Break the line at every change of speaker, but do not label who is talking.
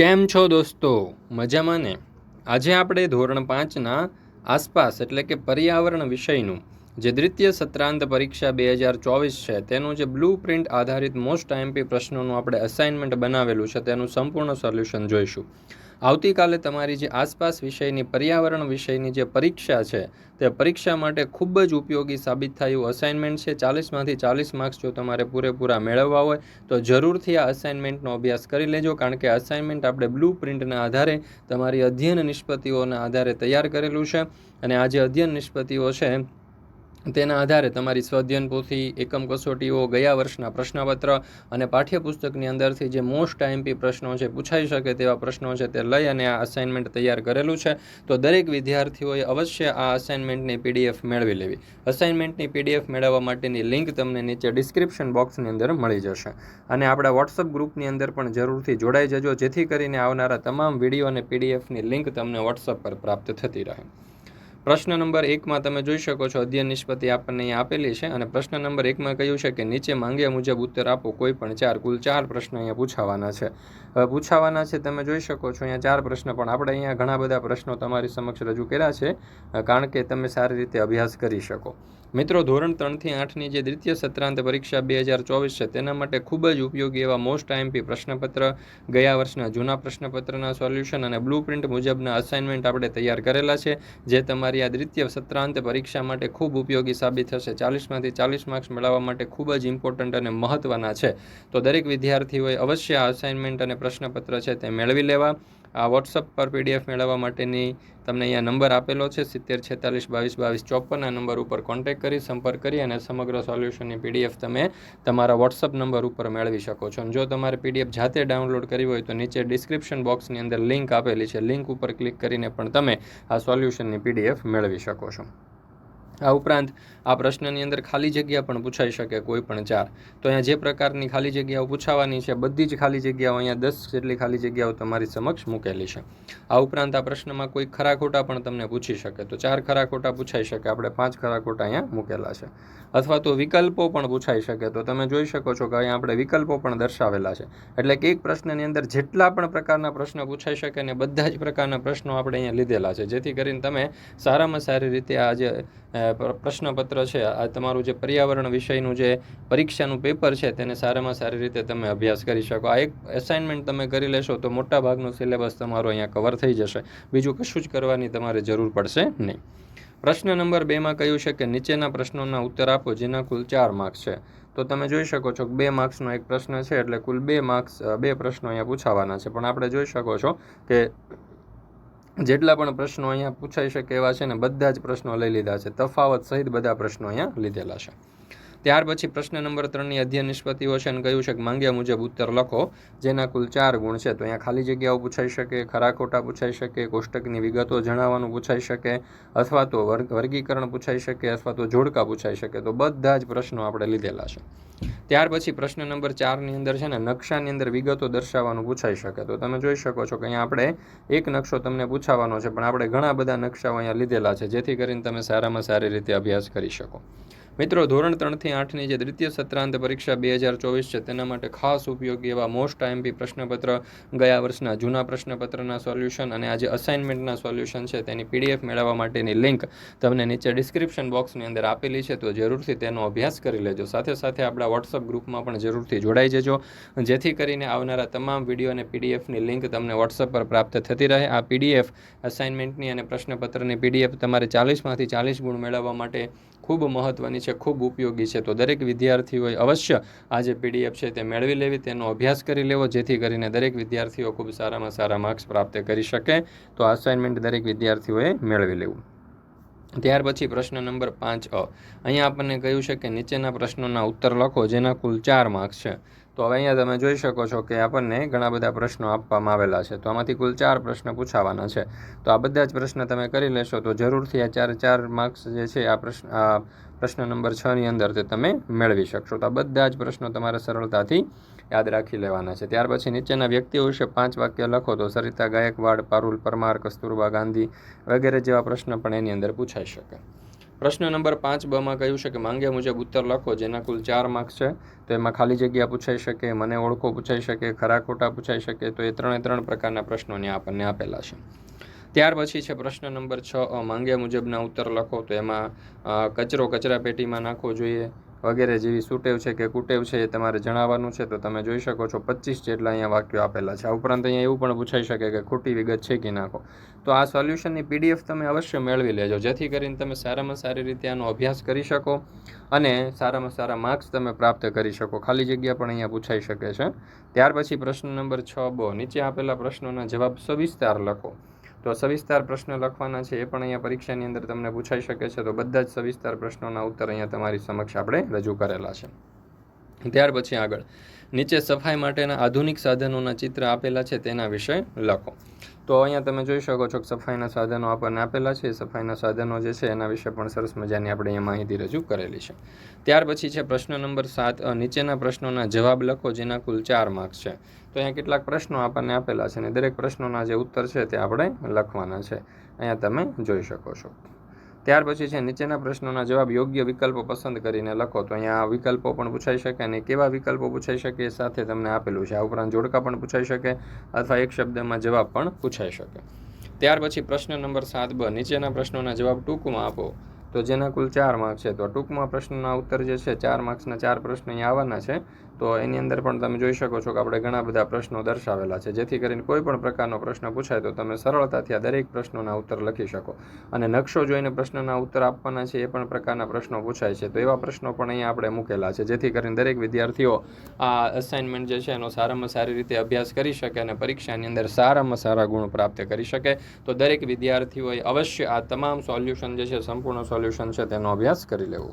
કેમ છો દોસ્તો? મજામાં ને? આજે આપણે ધોરણ પાંચના આસપાસ એટલે કે પર્યાવરણ વિષયનું જે દ્વિતીય સત્રાંત પરીક્ષા બે હજાર ચોવીસ છે, તેનું જે બ્લુ પ્રિન્ટ આધારિત મોસ્ટ આઈએમપી પ્રશ્નોનું આપણે અસાઇનમેન્ટ બનાવેલું છે, તેનું સંપૂર્ણ સોલ્યુશન જોઈશું. આવતીકાલે તમારી જે આસપાસ વિષયની, પર્યાવરણ વિષયની જે પરીક્ષા છે, તે પરીક્ષા માટે ખૂબ જ ઉપયોગી સાબિત થાય એવું અસાઇનમેન્ટ છે. ચાલીસમાંથી ચાલીસ માર્ક્સ જો તમારે પૂરેપૂરા મેળવવા હોય, તો જરૂરથી આ અસાઇનમેન્ટનો અભ્યાસ કરી લેજો. કારણ કે અસાઇનમેન્ટ આપણે બ્લુ પ્રિન્ટના આધારે તમારી અધ્યયન નિષ્પત્તિઓના આધારે તૈયાર કરેલું છે. અને આ જે અધ્યયન નિષ્પત્તિઓ છે તેના આધારે તમારી સ્વાધ્યન પોથી એકમ કસોટીઓ ગયા વર્ષના પ્રશ્નપત્ર અને પાઠ્યપુસ્તકની અંદરથી જે મોસ્ટ આઈએમપી પ્રશ્નો છે, પૂછાઈ શકે તેવા પ્રશ્નો છે, તે લઈ અને આ અસાઇનમેન્ટ તૈયાર કરેલું છે. તો દરેક વિદ્યાર્થીઓએ અવશ્ય આ અસાઇનમેન્ટની પીડીએફ મેળવી લેવી. અસાઇનમેન્ટની પીડીએફ મેળવવા માટેની લિંક તમને નીચે ડિસ્ક્રિપ્શન બોક્સની અંદર મળી જશે. અને આપણા વોટ્સઅપ ગ્રુપની અંદર પણ જરૂરથી જોડાઈ જજો, જેથી કરીને આવનારા તમામ વીડિયો અને પીડીએફની લિંક તમને વોટ્સઅપ પર પ્રાપ્ત થતી રહે. પ્રશ્ન નંબર એકમાં તમે જોઈ શકો છો, અધ્યયન નિષ્પત્તિ આપણને અહીંયા આપેલી છે અને પ્રશ્ન નંબર એકમાં કહ્યું છે કે નીચે માંગ્યા મુજબ ઉત્તર આપો, કોઈ પણ ચાર, કુલ ચાર પ્રશ્ન અહીંયા પૂછાવાના છે. પૂછાવાના છે તમે જોઈ શકો છો, અહીંયા ચાર પ્રશ્ન પણ આપણે અહીંયા ઘણા બધા પ્રશ્નો તમારી સમક્ષ રજૂ કર્યા છે કારણ કે તમે સારી રીતે અભ્યાસ કરી શકો. મિત્રો, ધોરણ ત્રણથી આઠની જે દ્વિતીય સત્રાંત પરીક્ષા બે હજાર ચોવીસ છે, તેના માટે ખૂબ જ ઉપયોગી એવા મોસ્ટ આઈએમપી પ્રશ્નપત્ર, ગયા વર્ષના જૂના પ્રશ્નપત્રના સોલ્યુશન અને બ્લુ પ્રિન્ટ મુજબના અસાઇનમેન્ટ આપણે તૈયાર કરેલા છે, જે તમારી આ દ્વિતીય સત્રાંત પરીક્ષા માટે ખૂબ ઉપયોગી સાબિત થશે. ચાલીસમાંથી ચાલીસ માર્ક્સ મેળવવા માટે ખૂબ જ ઇમ્પોર્ટન્ટ અને મહત્ત્વના છે. તો દરેક વિદ્યાર્થીઓએ અવશ્ય આ અસાઇનમેન્ટ અને પ્રશ્નપત્ર છે તે મેળવી લેવા. આ વોટ્સઅપ પર પીડીએફ મેળવવા માટેની તમને અહીંયા નંબર આપેલો છે, સિત્તેર, છેતાલીસ, બાવીસ બાવીસ, ચોપન, આ નંબર ઉપર કોન્ટેક્ટ કરી, સંપર્ક કરી અને સમગ્ર સોલ્યુશનની પીડીએફ તમે તમારા વોટ્સઅપ નંબર ઉપર મેળવી શકો છો. જો તમારે પીડીએફ જાતે ડાઉનલોડ કરવી હોય તો નીચે ડિસ્ક્રિપ્શન બોક્સની અંદર લિંક આપેલી છે. લિંક ઉપર ક્લિક કરીને પણ તમે આ સોલ્યુશનની પીડીએફ મેળવી શકો છો. આ ઉપરાંત આ પ્રશ્નની અંદર ખાલી જગ્યા પણ પૂછાઈ શકે કોઈ પણ ચાર. તો અહીંયા જે પ્રકારની ખાલી જગ્યાઓ પૂછાવાની છે, બધી જ ખાલી જગ્યાઓ અહીંયા દસ જેટલી ખાલી જગ્યાઓ તમારી સમક્ષ મૂકેલી છે. આ ઉપરાંત આ પ્રશ્નમાં કોઈ ખરા ખોટા પણ તમને પૂછી શકે. તો ચાર ખરા ખોટા પૂછાઈ શકે. આપણે પાંચ ખરા ખોટા અહીંયા મૂકેલા છે. અથવા તો વિકલ્પો પણ પૂછાઈ શકે. તો તમે જોઈ શકો છો કે અહીંયા આપણે વિકલ્પો પણ દર્શાવેલા છે. એટલે કે એક પ્રશ્નની અંદર જેટલા પણ પ્રકારના પ્રશ્નો પૂછાઈ શકે ને બધા જ પ્રકારના પ્રશ્નો આપણે અહીંયા લીધેલા છે. જેથી કરીને તમે સારામાં સારી રીતે આ જે પ્રશ્નપત્ર છે. આ તમારું જે પર્યાવરણ વિષયનું જે પરીક્ષાનું પેપર છે, તેને સારામાં સારી રીતે તમે અભ્યાસ કરી શકો. આ એક એસાઇનમેન્ટ તમે કરી લેશો તો મોટા ભાગનો સિલેબસ તમારો અહીંયા કવર થઈ જશે. બીજું કશું જ કરવાની તમારે જરૂર પડશે નહીં. પ્રશ્ન નંબર બેમાં કહ્યું છે કે નીચેના પ્રશ્નોના ઉત્તર આપો, જેના કુલ ચાર માર્ક્સ છે. તો તમે જોઈ શકો છો કે બે માર્ક્સનો એક પ્રશ્ન છે, એટલે કુલ બે માર્ક્સ બે પ્રશ્નો અહીંયા પૂછાવાના છે. પણ આપણે જોઈ શકો છો કે જેટલા પણ પ્રશ્નો અહીંયા પૂછાઈ શકે એવા છે ને, બધા જ પ્રશ્નો લઈ લીધા છે. તફાવત સહિત બધા પ્રશ્નો અહીંયા લીધેલા છે. ત્યાર પછી પ્રશ્ન નંબર ત્રણની અધ્યયન છે અને કહ્યું છે કે માંગ્યા મુજબ ઉત્તર લખો, જેના કુલ ચાર ગુણ છે. તો અહીંયા ખાલી જગ્યાઓ પૂછાઈ શકે, ખરા ખોટા પૂછાઈ શકે, કોષ્ટકની વિગતો જણાવવાનું પૂછાઈ શકે, અથવા તો વર્ગીકરણ પૂછાઈ શકે, અથવા તો જોડકા પૂછાઈ શકે. તો બધા જ પ્રશ્નો આપણે લીધેલા છે. ત્યાર પછી પ્રશ્ન નંબર ચારની અંદર છે ને નકશાની અંદર વિગતો દર્શાવવાનું પૂછાઈ શકે. તો તમે જોઈ શકો છો કે અહીંયા આપણે એક નકશો તમને પૂછાવાનો છે, પણ આપણે ઘણા બધા નકશાઓ અહીંયા લીધેલા છે, જેથી કરીને તમે સારામાં સારી રીતે અભ્યાસ કરી શકો. મિત્રો, ધોરણ ત્રણથી આઠની જે દ્વિતીય સત્રાંત પરીક્ષા બે હજાર ચોવીસ છે, તેના માટે ખાસ ઉપયોગી એવા મોસ્ટ આઈએમપી પ્રશ્નપત્ર ગયા વર્ષના જૂના પ્રશ્નપત્રના સોલ્યુશન અને આજે અસાઇનમેન્ટના સોલ્યુશન છે, તેની પીડીએફ મેળવવા માટેની લિંક તમને નીચે ડિસ્ક્રિપ્શન બોક્સની અંદર આપેલી છે, તો જરૂરથી તેનો અભ્યાસ કરી લેજો. સાથે સાથે આપણા વોટ્સઅપ ગ્રુપમાં પણ જરૂરથી જોડાઈ જજો, જેથી કરીને આવનારા તમામ વીડિયો અને પીડીએફની લિંક તમને વોટ્સઅપ પર પ્રાપ્ત થતી રહે. આ પીડીએફ અસાઇનમેન્ટની અને પ્રશ્નપત્રની પીડીએફ તમારે ચાલીસમાંથી ચાલીસ ગુણ મેળવવા માટે ખૂબ મહત્ત્વની છે, ખૂબ ઉપયોગી છે. તો દરેક વિદ્યાર્થીઓએ અવશ્ય આ જે પીડીએફ છે તે મેળવી લેવી, તેનો અભ્યાસ કરી લેવો, જેથી કરીને દરેક વિદ્યાર્થીઓ ખૂબ સારામાં સારા માર્ક્સ પ્રાપ્ત કરી શકે. તો અસાઇનમેન્ટ દરેક વિદ્યાર્થીઓએ મેળવી લેવું. ત્યાર પછી પ્રશ્ન નંબર પાંચ અ. અહીંયા આપણને કહ્યું છે કે નીચેના પ્રશ્નોના ઉત્તર લખો, જેના કુલ ચાર માર્ક્સ છે. તો હવે અહીંયા તમે જોઈ શકો છો કે આપણને ઘણા બધા પ્રશ્નો આપવામાં આવેલા છે. તો આમાંથી કુલ ચાર પ્રશ્ન પૂછાવાના છે. તો આ બધા જ પ્રશ્ન તમે કરી લેશો તો જરૂરથી આ ચાર ચાર માર્ક્સ જે છે આ પ્રશ્ન આ પ્રશ્ન નંબર છની અંદર તે તમે મેળવી શકશો. તો આ બધા જ પ્રશ્નો તમારે સરળતાથી યાદ રાખી લેવાના છે. ત્યાર પછી નીચેના વ્યક્તિઓ વિશે પાંચ વાક્ય લખો તો સરિતા ગાયકવાડ, પારુલ પરમાર, કસ્તુરબા ગાંધી વગેરે જેવા પ્રશ્ન પણ એની અંદર પૂછાઈ શકે. પ્રશ્ન નંબર પાંચ બમાં કહ્યું છે કે માંગ્યા મુજબ ઉત્તર લખો, જેના કુલ ચાર માર્ક્સ છે. તો એમાં ખાલી જગ્યા પૂછાઈ શકે, મને ઓળખો પૂછાઈ શકે, ખરા ખોટા પૂછાઈ શકે, તો એ ત્રણે ત્રણ પ્રકારના પ્રશ્નોને આપણને આપેલા છે. ત્યાર પછી છે પ્રશ્ન નંબર છ માંગ્યા મુજબના ઉત્તર લખો, તો એમાં કચરો કચરા પેટીમાં નાખવો જોઈએ. વગેરે જેવી સુટેવ છે કે કુટેવ છે એ તમારે જણાવવાનું છે, તો તમે જોઈ શકો છો પચીસ જેટલા અહીંયા વાક્યો આપેલા છે. આ ઉપરાંત અહીંયા એવું પણ પૂછાઈ શકે કે ખોટી વિગત છે કે નાખો. તો આ સોલ્યુશનની પીડીએફ તમે અવશ્ય મેળવી લેજો, જેથી કરીને તમે સારામાં સારી રીતે આનો અભ્યાસ કરી શકો અને સારામાં સારા માર્ક્સ તમે પ્રાપ્ત કરી શકો. ખાલી જગ્યા પણ અહીંયા પૂછાઈ શકે છે. ત્યાર પછી પ્રશ્ન નંબર છ બો, નીચે આપેલા પ્રશ્નોના જવાબ સવિસ્તાર લખો. તો સવિસ્તાર પ્રશ્ન લખવાના છે, એ પણ અહીંયા પરીક્ષાની અંદર તમને પૂછાઈ શકે છે. તો બધા જ સવિસ્તાર પ્રશ્નોના ઉત્તર અહીંયા તમારી સમક્ષ આપણે રજૂ કરેલા છે. ત્યાર પછી આગળ. નીચે સફાઈ માટેના આધુનિક સાધનોના ચિત્ર આપેલા છે, તેના વિશે લખો. તો અહીંયા તમે જોઈ શકો છો કે સફાઈના સાધનો આપણને આપેલા છે. સફાઈના સાધનો જે છે, એના વિશે પણ સરસ મજાની આપણે અહીંયા માહિતી રજૂ કરેલી છે. ત્યાર પછી છે, પ્રશ્ન નંબર સાત નીચેના પ્રશ્નોના જવાબ લખો, જેના કુલ ચાર માર્ક્સ છે. તો અહીંયા કેટલાક પ્રશ્નો આપણને આપેલા છે અને દરેક પ્રશ્નોના જે ઉત્તર છે, તે આપણે લખવાના છે. અહીંયા તમે જોઈ શકો છો. ત્યાર પછી છે, નીચેના પ્રશ્નોના જવાબ યોગ્ય વિકલ્પો પસંદ કરીને લખો. તો અહીંયા વિકલ્પો પણ પૂછાઈ શકે અને કેવા વિકલ્પો પૂછાઈ શકે એ સાથે તમને આપેલું છે. આ ઉપરાંત જોડકા પણ પૂછાઈ શકે અથવા એક શબ્દમાં જવાબ પણ પૂછાઈ શકે. ત્યાર પછી પ્રશ્ન નંબર સાત બ, નીચેના પ્રશ્નોના જવાબ ટૂંકમાં આપો. તો જેના કુલ ચાર માર્ક છે, તો ટૂંકમાં પ્રશ્નના ઉત્તર જે છે, ચાર માર્ક્સના ચાર પ્રશ્ન અહીંયા આવવાના છે. તો એની અંદર પણ તમે જોઈ શકો છો કે આપણે ઘણા બધા પ્રશ્નો દર્શાવેલા છે. જેથી કરીને કોઈ પણ પ્રકારનો પ્રશ્ન પૂછાય તો તમે સરળતાથી આ દરેક પ્રશ્નોના ઉત્તર લખી શકો. અને નકશો જોઈને પ્રશ્નના ઉત્તર આપવાના છે એ પણ પ્રકારના પ્રશ્નો પૂછાય છે. તો એવા પ્રશ્નો પણ અહીંયા આપણે મૂકેલા છે. જેથી કરીને દરેક વિદ્યાર્થીઓ આ અસાઇનમેન્ટ જે છે એનો સારામાં સારી રીતે અભ્યાસ કરી શકે અને પરીક્ષાની અંદર સારામાં સારા ગુણ પ્રાપ્ત કરી શકે. તો દરેક વિદ્યાર્થીઓએ અવશ્ય આ તમામ સોલ્યુશન જે છે, સંપૂર્ણ સોલ્યુશન છે, તેનો અભ્યાસ કરી લેવો.